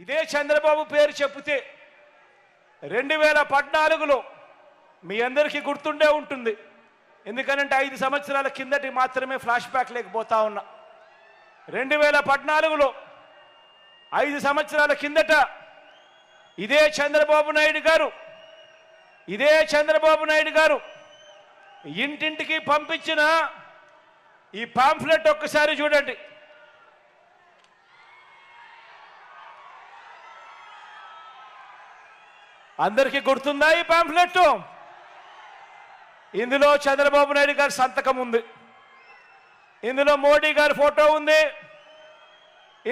ఇదే చంద్రబాబు పేరు చెప్తే రెండు వేల పద్నాలుగులో మీ అందరికీ గుర్తుండే ఉంటుంది. ఎందుకనంటే ఐదు సంవత్సరాల కిందటి మాత్రమే ఫ్లాష్ బ్యాక్ లేకపోతా ఉన్నా. రెండు వేల పద్నాలుగులో ఐదు సంవత్సరాల కిందట ఇదే చంద్రబాబు నాయుడు గారు ఇదే చంద్రబాబు నాయుడు గారు ఇంటింటికి పంపించిన ఈ పాంఫ్లెట్ ఒక్కసారి చూడండి. అందరికీ గుర్తుందా ఈ పాంఫ్లెట్ ఇందులో చంద్రబాబు నాయుడు గారి సంతకం ఉంది. ఇందులో మోడీ గారి ఫోటో ఉంది.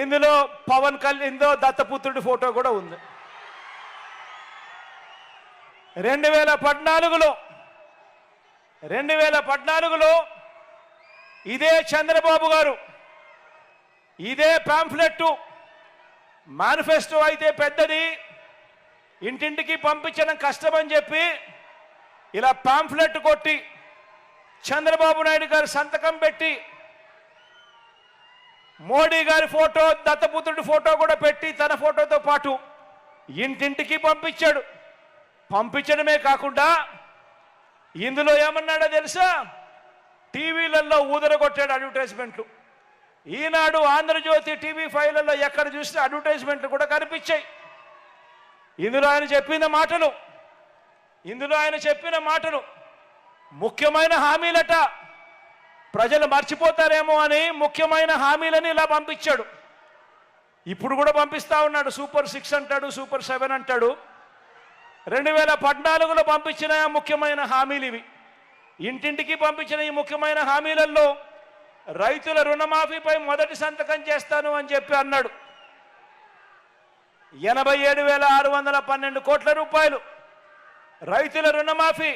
ఇందులో పవన్ కళ్యాణ్ ఇందులో దత్తపుత్రుడి ఫోటో కూడా ఉంది. రెండు వేల పద్నాలుగులో రెండు వేల పద్నాలుగులో ఇదే చంద్రబాబు గారు ఇదే పాంఫ్లెట్ మేనిఫెస్టో అయితే పెద్దది. ఇంటింటికి పంపించడం కష్టమని చెప్పి ఇలా పాంఫ్లెట్ కొట్టి చంద్రబాబు నాయుడు గారు సంతకం పెట్టి మోడీ గారి ఫోటో దత్తపుత్రుడి ఫోటో కూడా పెట్టి తన ఫోటోతో పాటు ఇంటింటికి పంపించాడు. పంపించడమే కాకుండా ఇందులో ఏమన్నాడో తెలుసా? టీవీలలో ఊదరగొట్టాడు అడ్వర్టైజ్మెంట్లు ఈనాడు ఆంధ్రజ్యోతి టీవీ ఫైవ్లలో ఎక్కడ చూస్తే అడ్వర్టైజ్మెంట్లు కూడా కనిపించాయి. ఇందులో ఆయన చెప్పిన మాటలు ఇందులో ఆయన చెప్పిన మాటలు ముఖ్యమైన హామీలట. ప్రజలు మర్చిపోతారేమో అని ముఖ్యమైన హామీలని ఇలా పంపించాడు. ఇప్పుడు కూడా పంపిస్తా ఉన్నాడు. సూపర్ సిక్స్ అంటాడు సూపర్ సెవెన్ అంటాడు. రెండు వేల పద్నాలుగులో పంపించిన ముఖ్యమైన హామీలు ఇవి. ఇంటింటికి పంపించిన ఈ ముఖ్యమైన హామీలలో రైతుల రుణమాఫీపై మొదటి సంతకం చేస్తాను అని చెప్పి అన్నాడు. ఎనభై ఏడు వేల ఆరు వందల పన్నెండు కోట్ల రూపాయలు రైతుల రుణమాఫీ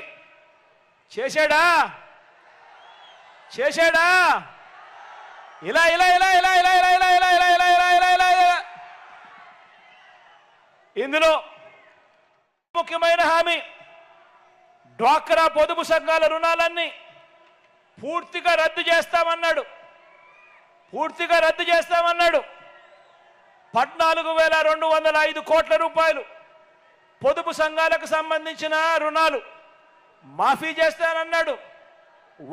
చేశాడా చేశాడా ఇలా ఇలా ఇలా ఇలా ఇలా ఇలా ఇలా ఇలా ఇలా ఇలా ఇలా ఇలా ఇలా ఇలా ఇందులో ముఖ్యమైన హామీ డ్వాక్రా పొదుపు సంఘాల రుణాలన్నీ పూర్తిగా రద్దు చేస్తామన్నాడు పూర్తిగా రద్దు చేస్తామన్నాడు పద్నాలుగు వేల రెండు వందల ఐదు కోట్ల రూపాయలు పొదుపు సంఘాలకు సంబంధించిన రుణాలు మాఫీ చేస్తానన్నాడు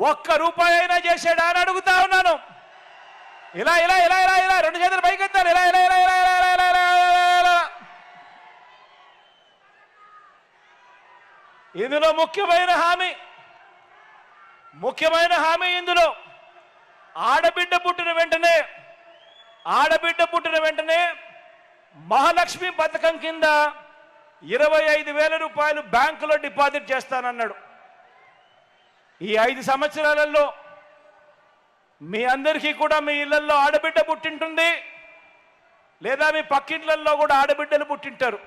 ఒక్క రూపాయి అయినా చేశాడా అని అడుగుతా ఉన్నాను ఇలా ఇలా ఇలా ఇలా ఇలా రెండు చేతులు పైకెత్తారు ఇలా ఇలా ఇలా ఇలా ఇలా ఇలా ఇలా ఇలా ఇలా ఇలా ఇందులో ముఖ్యమైన హామీ ముఖ్యమైన హామీ ఇందులో ఆడబిడ్డ పుట్టిన వెంటనే ఆడబిడ్డ పుట్టిన వెంటనే మహాలక్ష్మి పథకం కింద ఇరవై ఐదు వేల రూపాయలు బ్యాంకులో డిపాజిట్ చేస్తానన్నాడు. ఈ ఐదు సంవత్సరాలలో మీ అందరికీ కూడా మీ ఇళ్ళలో ఆడబిడ్డ పుట్టింటుంది. లేదా మీ పక్కింట్లలో కూడా ఆడబిడ్డలు పుట్టింటారు.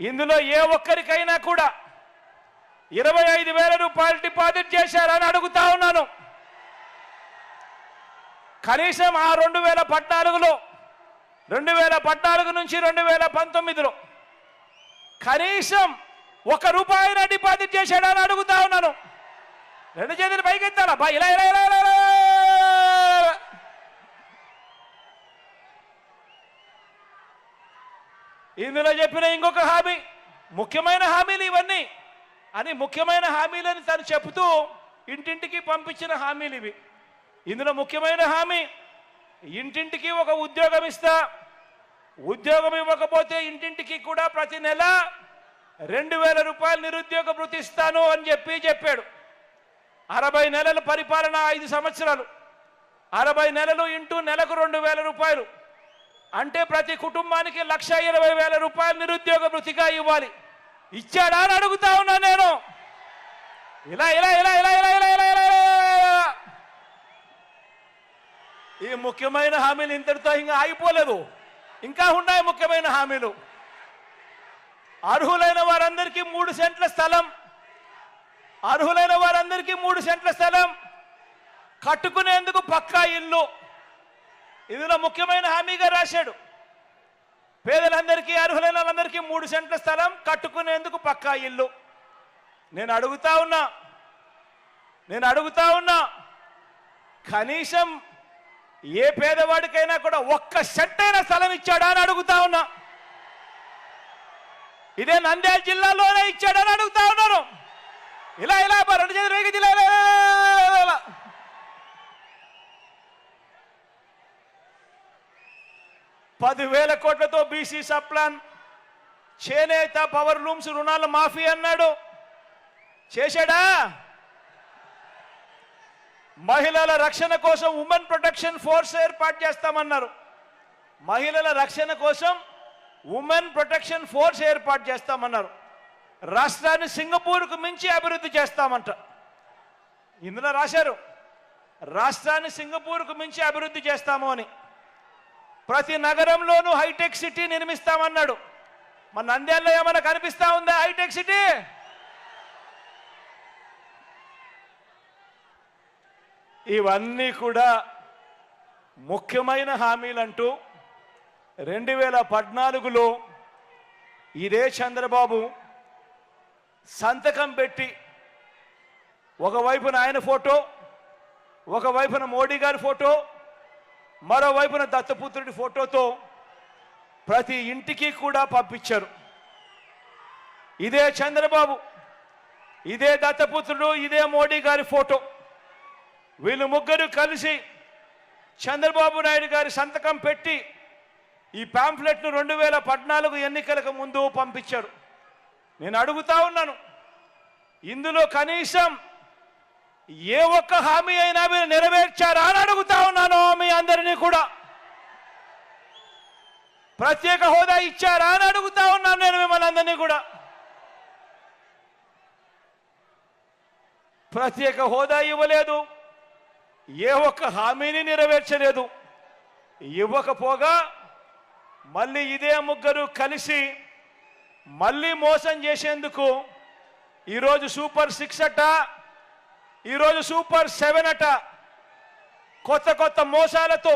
ఇందులో ఏ ఒక్కరికైనా కూడా ఇరవై ఐదు వేల రూపాయలు డిపాజిట్ చేశారని అడుగుతా ఉన్నాను. కనీసం ఆ రెండు వేల పద్నాలుగులో రెండు వేల పద్నాలుగు నుంచి రెండు వేల పంతొమ్మిదిలో కనీసం ఒక రూపాయిన డిపాజిట్ చేశాడని అడుగుతా ఉన్నాను. రెండు చేతులు పైకెత్తాలా? బా ఇలా ఇలా ఇలా ఇలా. ఇందులో చెప్పిన ఇంకొక హామీ ముఖ్యమైన హామీలు ఇవన్నీ. అని ముఖ్యమైన హామీలని తను చెబుతూ ఇంటింటికి పంపించిన హామీలు ఇవి. ఇందులో ముఖ్యమైన హామీ ఇంటింటికి ఒక ఉద్యోగం ఇస్తా ఉద్యోగం ఇవ్వకపోతే ఇంటింటికి కూడా ప్రతి నెల రెండు వేల రూపాయలు నిరుద్యోగ భృతి ఇస్తాను అని చెప్పి చెప్పాడు అరవై నెలల పరిపాలన ఐదు సంవత్సరాలు అరవై నెలలు ఇంటూ నెలకు రెండు వేల రూపాయలు అంటే ప్రతి కుటుంబానికి లక్ష ఇరవై వేల రూపాయలు నిరుద్యోగ భృతిగా ఇవ్వాలి ఇచ్చాడా అని అడుగుతా ఉన్నా నేను ఇలా ఇలా ఇలా ఇలా ఇలా ఇలా ఇలా ఇలా ఇలా. ఈ ముఖ్యమైన హామీలు ఇంతటితో ఇంకా ఆగిపోలేదు. ఇంకా ఉన్నాయి ముఖ్యమైన హామీలు. అర్హులైన వారందరికీ మూడు సెంట్ల స్థలం. అర్హులైన వారందరికీ మూడు సెంట్ల స్థలం. కట్టుకునేందుకు పక్కా ఇల్లు. ఇందులో ముఖ్యమైన హామీగా రాశాడు. పేదలందరికీ అర్హులైన వాళ్ళందరికీ మూడు సెంట్ల స్థలం కట్టుకునేందుకు పక్కా ఇల్లు. నేను అడుగుతా ఉన్నా. నేను అడుగుతా ఉన్నా. కనీసం ఏ పేదవాడికైనా కూడా ఒక్క సెట్ అయిన స్థలం ఇచ్చాడా అని అడుగుతా ఉన్నా. ఇదే నంద్యాల జిల్లాలోనే ఇచ్చాడని అడుగుతా ఉన్నాను ఇలా ఇలా రెండు చేతులు రేగి జిల్లా పదివేల కోట్లతో బీసీ సబ్ ప్లాన్ చేనేత పవర్ లూమ్స్ రుణాల మాఫీ అన్నాడు. చేశాడా? మహిళల రక్షణ కోసం ఉమెన్ ప్రొటెక్షన్ ఫోర్స్ ఏర్పాటు చేస్తామన్నారు. మహిళల రక్షణ కోసం ఉమెన్ ప్రొటెక్షన్ ఫోర్స్ ఏర్పాటు చేస్తామన్నారు. రాష్ట్రాన్ని సింగపూర్కు మించి అభివృద్ధి చేస్తామంట. ఇందులో రాశారు రాష్ట్రాన్ని సింగపూర్కు మించి అభివృద్ధి చేస్తాము అని. ప్రతి నగరంలోనూ హైటెక్ సిటీ నిర్మిస్తామన్నాడు. మన నంద్యాలలో ఏమైనా కనిపిస్తా ఉందా హైటెక్ సిటీ? ఇవన్నీ కూడా ముఖ్యమైన హామీలంటూ రెండు వేల పద్నాలుగులో ఇదే చంద్రబాబు సంతకం పెట్టి ఒకవైపున ఆయన ఫోటో ఒకవైపున మోడీ గారి ఫోటో మరోవైపున దత్తపుత్రుడి ఫోటోతో ప్రతి ఇంటికి కూడా పంపించారు. ఇదే చంద్రబాబు ఇదే దత్తపుత్రుడు ఇదే మోడీ గారి ఫోటో. వీళ్ళు ముగ్గురు కలిసి చంద్రబాబు నాయుడు గారి సంతకం పెట్టి ఈ పాంఫ్లెట్ను రెండు వేల పద్నాలుగు ఎన్నికలకు ముందు పంపించారు. నేను అడుగుతా ఉన్నాను ఇందులో కనీసం ఏ ఒక్క హామీ అయినా మీరు నెరవేర్చారా అని అడుగుతా ఉన్నాను మీ అందరినీ కూడా. ప్రత్యేక హోదా ఇచ్చారా అని అడుగుతా ఉన్నాను నేను మిమ్మల్ని అందరినీ కూడా. ప్రత్యేక హోదా ఇవ్వలేదు ఏ ఒక్క హామీని నెరవేర్చలేదు. ఇవ్వకపోగా మళ్ళీ ఇదే ముగ్గురు కలిసి మళ్ళీ మోసం చేసేందుకు ఈరోజు సూపర్ సిక్స్ అట ఈరోజు సూపర్ సెవెన్ అట కొత్త కొత్త మోసాలతో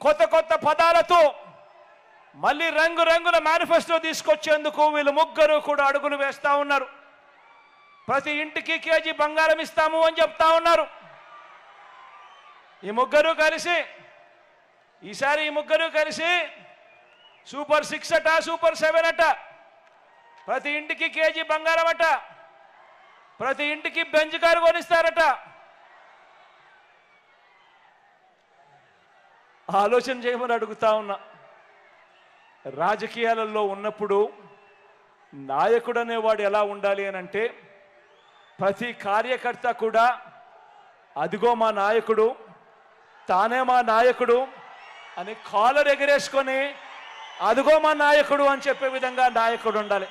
కొత్త కొత్త పదాలతో మళ్ళీ రంగు రంగుల మేనిఫెస్టో తీసుకొచ్చేందుకు వీళ్ళు ముగ్గురు కూడా అడుగులు వేస్తా ఉన్నారు. ప్రతి ఇంటికి కేజీ బంగారం ఇస్తాము అని చెప్తా ఉన్నారు. ఈ ముగ్గురు కలిసి ఈసారి ఈ ముగ్గురు కలిసి సూపర్ సిక్స్ అట సూపర్ సెవెన్ అట. ప్రతి ఇంటికి కేజీ బంగారం అట. ప్రతి ఇంటికి బెంచ్ కారు కొనిస్తారట. ఆలోచన చేయమని అడుగుతా ఉన్నా. రాజకీయాలలో ఉన్నప్పుడు నాయకుడు అనేవాడు ఎలా ఉండాలి అని అంటే ప్రతి కార్యకర్త కూడా అదిగో మా నాయకుడు తానే మా నాయకుడు అని కాలర్ ఎగరేసుకొని అదిగో మా నాయకుడు అని చెప్పే విధంగా నాయకుడు ఉండాలి.